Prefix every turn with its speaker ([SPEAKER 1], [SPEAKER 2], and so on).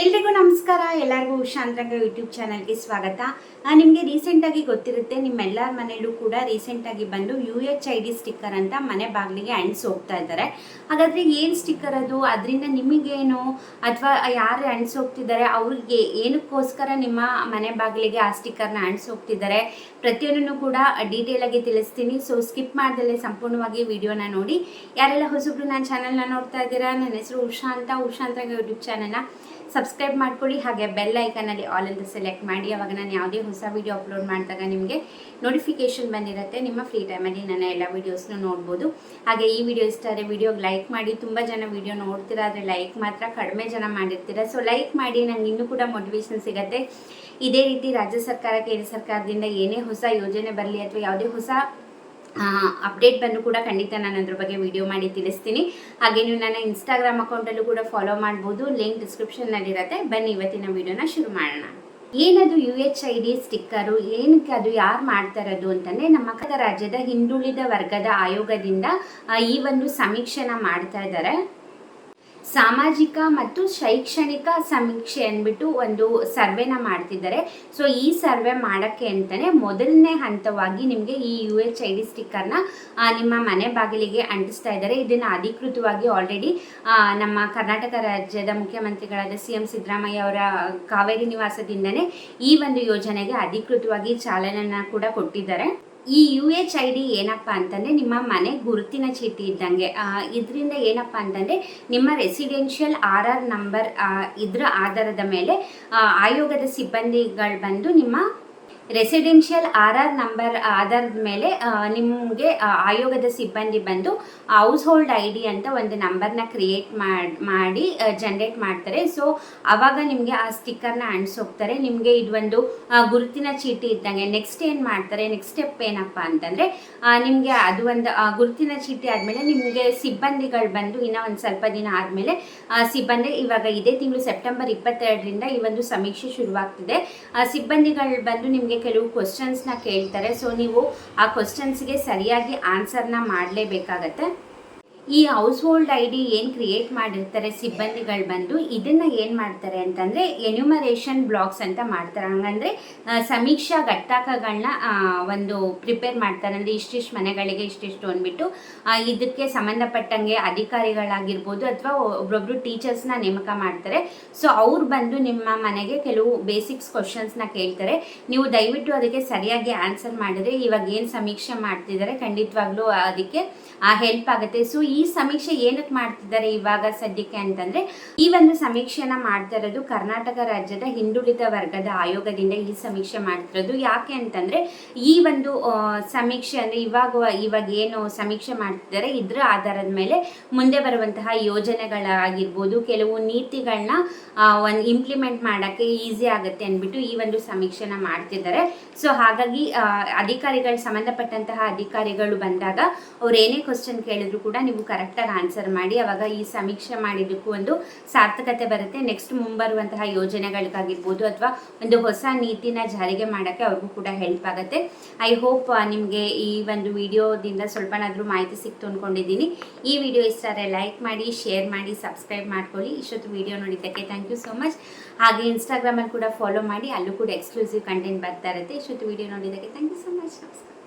[SPEAKER 1] ಎಲ್ರಿಗೂ ನಮಸ್ಕಾರ. ಎಲ್ಲರಿಗೂ ಶಾಂತರಂಗ ಯೂಟ್ಯೂಬ್ ಚಾನಲ್ಗೆ ಸ್ವಾಗತ. ನಿಮಗೆ ರೀಸೆಂಟಾಗಿ ಗೊತ್ತಿರುತ್ತೆ, ನಿಮ್ಮೆಲ್ಲರ ಮನೆಯಲ್ಲೂ ಕೂಡ ರೀಸೆಂಟಾಗಿ ಬಂದು U H I D sticker ಅಂತ ಮನೆ ಬಾಗಿಲಿಗೆ ಅಂಟ್ಸ್ ಹೋಗ್ತಾ ಇದ್ದಾರೆ. ಹಾಗಾದರೆ ಏನು ಸ್ಟಿಕ್ಕರ್ ಅದು? ಅದರಿಂದ ನಿಮಗೇನು? ಅಥವಾ ಯಾರು ಅಂಟ್ಸ್ ಹೋಗ್ತಿದ್ದಾರೆ? ಅವ್ರಿಗೆ ಏನಕ್ಕೋಸ್ಕರ ನಿಮ್ಮ ಮನೆ ಬಾಗಿಲಿಗೆ ಆ ಸ್ಟಿಕ್ಕರ್ನ ಅಂಟ್ಸ್ ಹೋಗ್ತಿದ್ದಾರೆ? ಪ್ರತಿಯೊಂದನ್ನು ಕೂಡ ಡೀಟೇಲ್ ಆಗಿ ತಿಳಿಸ್ತೀನಿ. ಸೊ ಸ್ಕಿಪ್ ಮಾಡ್ದಲ್ಲೇ ಸಂಪೂರ್ಣವಾಗಿ ವಿಡಿಯೋನ ನೋಡಿ. ಯಾರೆಲ್ಲ ಹೊಸಬ್ರು ನನ್ನ ಚಾನಲ್ನ ನೋಡ್ತಾ ಇದ್ದೀರಾ? ನನ್ನ ಹೆಸರು ಉಷಾ ಅಂತ. ಉಷಾ ಯೂಟ್ಯೂಬ್ ಚಾನಲ್ನ ಸಬ್ಸ್ಕ್ರೈಬ್ ಮಾಡ್ಕೊಳ್ಳಿ. ಹಾಗೆ ಬೆಲ್ ಐಕನಲ್ಲಿ ಆಲ್ ಅಂತ ಸೆಲೆಕ್ಟ್ ಮಾಡಿ. ಅವಾಗ ನಾನು ಯಾವುದೇ ಹೊಸ ವಿಡಿಯೋ ಅಪ್ಲೋಡ್ ಮಾಡಿದಾಗ ನಿಮಗೆ ನೋಟಿಫಿಕೇಶನ್ ಬಂದಿರುತ್ತೆ. ನಿಮ್ಮ ಫ್ರೀ ಟೈಮಲ್ಲಿ ನನ್ನ ಎಲ್ಲ ವೀಡಿಯೋಸ್ನು ನೋಡ್ಬೋದು. ಹಾಗೆ ಈ ವಿಡಿಯೋ ಇಷ್ಟ ಆದರೆ ವಿಡಿಯೋಗೆ ಲೈಕ್ ಮಾಡಿ. ತುಂಬ ಜನ ವಿಡಿಯೋ ನೋಡ್ತೀರಾ, ಆದರೆ ಲೈಕ್ ಮಾತ್ರ ಕಡಿಮೆ ಜನ ಮಾಡಿರ್ತೀರ. ಸೊ ಲೈಕ್ ಮಾಡಿ, ನಂಗೆ ಇನ್ನೂ ಕೂಡ ಮೋಟಿವೇಶನ್ ಸಿಗುತ್ತೆ. ಇದೇ ರೀತಿ ರಾಜ್ಯ ಸರ್ಕಾರ, ಕೇಂದ್ರ ಸರ್ಕಾರದಿಂದ ಏನೇ ಹೊಸ ಯೋಜನೆ ಬರಲಿ ಅಥವಾ ಯಾವುದೇ ಹೊಸ ಅಪ್ಡೇಟ್ ಬಂದು ಕೂಡ ಖಂಡಿತ ನಾನು ಅದ್ರ ಬಗ್ಗೆ ವಿಡಿಯೋ ಮಾಡಿ ತಿಳಿಸ್ತೀನಿ. ಹಾಗೆ ನೀವು ನನ್ನ ಇನ್ಸ್ಟಾಗ್ರಾಮ್ ಅಕೌಂಟಲ್ಲೂ ಕೂಡ ಫಾಲೋ ಮಾಡ್ಬೋದು. ಲಿಂಕ್ ಡಿಸ್ಕ್ರಿಪ್ಷನ್ನಲ್ಲಿರುತ್ತೆ ಬನ್ನಿ ಇವತ್ತಿನ ವಿಡಿಯೋನ ಶುರು ಮಾಡೋಣ. ಏನದು U H I D sticker ಏನಕ್ಕೆ ಅದು ಯಾರು ಮಾಡ್ತಾ ಇರೋದು ಅಂತಂದರೆ ನಮ್ಮ ಕರ್ನಾಟಕ ರಾಜ್ಯದ ಹಿಂದುಳಿದ ವರ್ಗದ ಆಯೋಗದಿಂದ ಈ ಒಂದು ಸಮೀಕ್ಷೆನ ಮಾಡ್ತಾ ಇದ್ದಾರೆ. ಸಾಮಾಜಿಕ ಮತ್ತು ಶೈಕ್ಷಣಿಕ ಸಮೀಕ್ಷೆ ಅಂದ್ಬಿಟ್ಟು ಒಂದು ಸರ್ವೆನ ಮಾಡ್ತಿದ್ದಾರೆ. ಸೊ ಈ ಸರ್ವೆ ಮಾಡೋಕ್ಕೆ ಅಂತಲೇ ಮೊದಲನೇ ಹಂತವಾಗಿ ನಿಮಗೆ ಈ ಯು ಎಚ್ ಐ ಡಿ ಸ್ಟಿಕ್ಕರ್ನ ನಿಮ್ಮ ಮನೆ ಬಾಗಿಲಿಗೆ ಅಂಟಿಸ್ತಾ ಇದ್ದಾರೆ. ಇದನ್ನು ಅಧಿಕೃತವಾಗಿ ಆಲ್ರೆಡಿ ನಮ್ಮ ಕರ್ನಾಟಕ ರಾಜ್ಯದ ಮುಖ್ಯಮಂತ್ರಿಗಳಾದ ಸಿ ಎಂ ಸಿದ್ದರಾಮಯ್ಯ ಅವರ ಕಾವೇರಿ ನಿವಾಸದಿಂದನೇ ಈ ಒಂದು ಯೋಜನೆಗೆ ಅಧಿಕೃತವಾಗಿ ಚಾಲನೆಯನ್ನು ಕೂಡ ಕೊಟ್ಟಿದ್ದಾರೆ. ಈ ಯು ಎಚ್ ಐ ಡಿ ಏನಪ್ಪ ಅಂತಂದರೆ ನಿಮ್ಮ ಮನೆ ಗುರುತಿನ ಚೀಟಿ ಇದ್ದಂಗೆ ಇದರಿಂದ ಏನಪ್ಪ ಅಂತಂದರೆ ನಿಮ್ಮ ರೆಸಿಡೆನ್ಷಿಯಲ್ ಆರ್ ಆರ್ ನಂಬರ್ ಇದ್ರ ಆಧಾರದ ಮೇಲೆ ಆಯೋಗದ ಸಿಬ್ಬಂದಿಗಳು ಬಂದು ನಿಮ್ಮ ರೆಸಿಡೆನ್ಷಿಯಲ್ ಆರ್ ಆರ್ ನಂಬರ್ ಆಧಾರದ ಮೇಲೆ ನಿಮಗೆ ಆಯೋಗದ ಸಿಬ್ಬಂದಿ ಬಂದು ಹೌಸ್ ಹೋಲ್ಡ್ ಐ ಡಿ ಅಂತ ಒಂದು ನಂಬರ್ನ ಕ್ರಿಯೇಟ್ ಮಾಡಿ ಜನ್ರೇಟ್ ಮಾಡ್ತಾರೆ. ಸೊ, ಅವಾಗ ನಿಮಗೆ ಆ ಸ್ಟಿಕ್ಕರ್ನ ಅಂಟಿಸೋಗ್ತಾರೆ. ನಿಮಗೆ ಇದೊಂದು ಗುರುತಿನ ಚೀಟಿ ಇದ್ದಂಗೆ ನೆಕ್ಸ್ಟ್ ಏನು ಮಾಡ್ತಾರೆ, ನೆಕ್ಸ್ಟ್ ಸ್ಟೆಪ್ ಏನಪ್ಪ ಅಂತಂದರೆ ನಿಮಗೆ ಅದು ಒಂದು ಗುರುತಿನ ಚೀಟಿ ಆದಮೇಲೆ ನಿಮಗೆ ಸಿಬ್ಬಂದಿಗಳು ಬಂದು ಇನ್ನೂ ಒಂದು ಸ್ವಲ್ಪ ದಿನ ಆದಮೇಲೆ ಸಿಬ್ಬಂದಿ ಇವಾಗ ಇದೇ ತಿಂಗಳು ಸೆಪ್ಟೆಂಬರ್ ಇಪ್ಪತ್ತೆರಡರಿಂದ ಈ ಒಂದು ಸಮೀಕ್ಷೆ ಶುರುವಾಗ್ತಿದೆ. ಸಿಬ್ಬಂದಿಗಳು ಬಂದು ನಿಮಗೆ ಕೆಲವು ಕ್ವಶನ್ಸ್ನ ಕೇಳ್ತಾರೆ. ಸೊ ನೀವು ಆ ಕ್ವಶನ್ಸ್ಗೆ ಸರಿಯಾಗಿ ಆನ್ಸರ್ನ ಮಾಡಲೇಬೇಕಾಗತ್ತೆ. ಈ ಹೌಸ್ ಹೋಲ್ಡ್ ಐ ಡಿ ಏನು ಕ್ರಿಯೇಟ್ ಮಾಡಿರ್ತಾರೆ, ಸಿಬ್ಬಂದಿಗಳು ಬಂದು ಇದನ್ನು ಏನು ಮಾಡ್ತಾರೆ ಅಂತಂದರೆ ಎನ್ಯುಮರೇಷನ್ ಬ್ಲಾಕ್ಸ್ ಅಂತ ಮಾಡ್ತಾರೆ. ಹಂಗಂದರೆ ಸಮೀಕ್ಷಾ ಘಟಕಗಳನ್ನ ಒಂದು ಪ್ರಿಪೇರ್ ಮಾಡ್ತಾರೆ. ಅಂದರೆ ಇಷ್ಟಿಷ್ಟು ಮನೆಗಳಿಗೆ ಇಷ್ಟಿಷ್ಟು ಅಂದ್ಬಿಟ್ಟು ಇದಕ್ಕೆ ಸಂಬಂಧಪಟ್ಟಂಗೆ ಅಧಿಕಾರಿಗಳಾಗಿರ್ಬೋದು ಅಥವಾ ಒಬ್ರೊಬ್ರು ಟೀಚರ್ಸ್ನ ನೇಮಕ ಮಾಡ್ತಾರೆ. ಸೊ ಅವ್ರು ಬಂದು ನಿಮ್ಮ ಮನೆಗೆ ಕೆಲವು ಬೇಸಿಕ್ಸ್ ಕ್ವಶನ್ಸ್ನ ಕೇಳ್ತಾರೆ. ನೀವು ದಯವಿಟ್ಟು ಅದಕ್ಕೆ ಸರಿಯಾಗಿ ಆನ್ಸರ್ ಮಾಡಿದ್ರೆ ಇವಾಗ ಏನು ಸಮೀಕ್ಷೆ ಮಾಡ್ತಿದ್ದಾರೆ ಖಂಡಿತವಾಗ್ಲೂ ಅದಕ್ಕೆ ಹೆಲ್ಪ್ ಆಗುತ್ತೆ. ಸೊ ಈ ಸಮೀಕ್ಷೆ ಏನಕ್ಕೆ ಮಾಡ್ತಿದ್ದಾರೆ ಇವಾಗ ಸದ್ಯಕ್ಕೆ ಅಂತಂದ್ರೆ, ಈ ಒಂದು ಸಮೀಕ್ಷೆನ ಮಾಡ್ತಾ ಇರೋದು ಕರ್ನಾಟಕ ರಾಜ್ಯದ ಹಿಂದುಳಿದ ವರ್ಗದ ಆಯೋಗದಿಂದ ಈ ಸಮೀಕ್ಷೆ ಮಾಡ್ತಿರೋದು. ಯಾಕೆ ಅಂತಂದ್ರೆ, ಈ ಒಂದು ಸಮೀಕ್ಷೆ ಅಂದ್ರೆ ಇವಾಗ ಇವಾಗ ಏನು ಸಮೀಕ್ಷೆ ಮಾಡ್ತಿದ್ದಾರೆ, ಇದ್ರ ಆಧಾರದ ಮೇಲೆ ಮುಂದೆ ಬರುವಂತಹ ಯೋಜನೆಗಳಾಗಿರ್ಬೋದು, ಕೆಲವು ನೀತಿಗಳನ್ನ ಒಂದು ಇಂಪ್ಲಿಮೆಂಟ್ ಮಾಡೋಕ್ಕೆ ಈಸಿ ಆಗುತ್ತೆ ಅಂದ್ಬಿಟ್ಟು ಈ ಒಂದು ಸಮೀಕ್ಷೆನ ಮಾಡ್ತಿದ್ದಾರೆ. ಸೊ ಹಾಗಾಗಿ ಅಧಿಕಾರಿಗಳು, ಸಂಬಂಧಪಟ್ಟಂತಹ ಅಧಿಕಾರಿಗಳು ಬಂದಾಗ ಅವ್ರು ಏನೇ ಕ್ವಶನ್ ಕೇಳಿದ್ರು ಕೂಡ ನೀವು ಕರೆಕ್ಟಾಗಿ ಆನ್ಸರ್ ಮಾಡಿ, ಅವಾಗ ಈ ಸಮೀಕ್ಷೆ ಮಾಡಿದ್ದಕ್ಕೂ ಒಂದು ಸಾರ್ಥಕತೆ ಬರುತ್ತೆ. ನೆಕ್ಸ್ಟ್ ಮುಂಬರುವಂತಹ ಯೋಜನೆಗಳಿಗಾಗಿರ್ಬೋದು ಅಥವಾ ಒಂದು ಹೊಸ ನೀತಿನ ಜಾರಿಗೆ ಮಾಡೋಕ್ಕೆ ಅವ್ರಿಗೂ ಕೂಡ ಹೆಲ್ಪ್ ಆಗುತ್ತೆ. ಐ ಹೋಪ್ ನಿಮಗೆ ಈ ಒಂದು ವಿಡಿಯೋದಿಂದ ಸ್ವಲ್ಪನಾದರೂ ಮಾಹಿತಿ ಸಿಕ್ತು ಅಂದ್ಕೊಂಡಿದ್ದೀನಿ ಈ ವಿಡಿಯೋ ಇಷ್ಟ ಲೈಕ್ ಮಾಡಿ ಶೇರ್ ಮಾಡಿ ಸಬ್ಸ್ಕ್ರೈಬ್ ಮಾಡ್ಕೊಳ್ಳಿ. ಇಷ್ಟೊತ್ತು ವಿಡಿಯೋ ನೋಡಿದ್ದಕ್ಕೆ ಥ್ಯಾಂಕ್ ಯು ಸೋ ಮಚ್ ಹಾಗೆ ಇನ್ಸ್ಟಾಗ್ರಾಮಲ್ಲಿ ಕೂಡ ಫಾಲೋ ಮಾಡಿ, ಅಲ್ಲೂ ಕೂಡ ಎಕ್ಸ್ಕ್ಲೂಸಿವ್ ಕಂಟೆಂಟ್ ಬರ್ತಾ ಇರುತ್ತೆ. ಇಷ್ಟೊತ್ತು ವಿಡಿಯೋ ನೋಡಿದ್ದಕ್ಕೆ ಥ್ಯಾಂಕ್ ಯು ಸೊ ಮಚ್ ನಮಸ್ಕಾರ.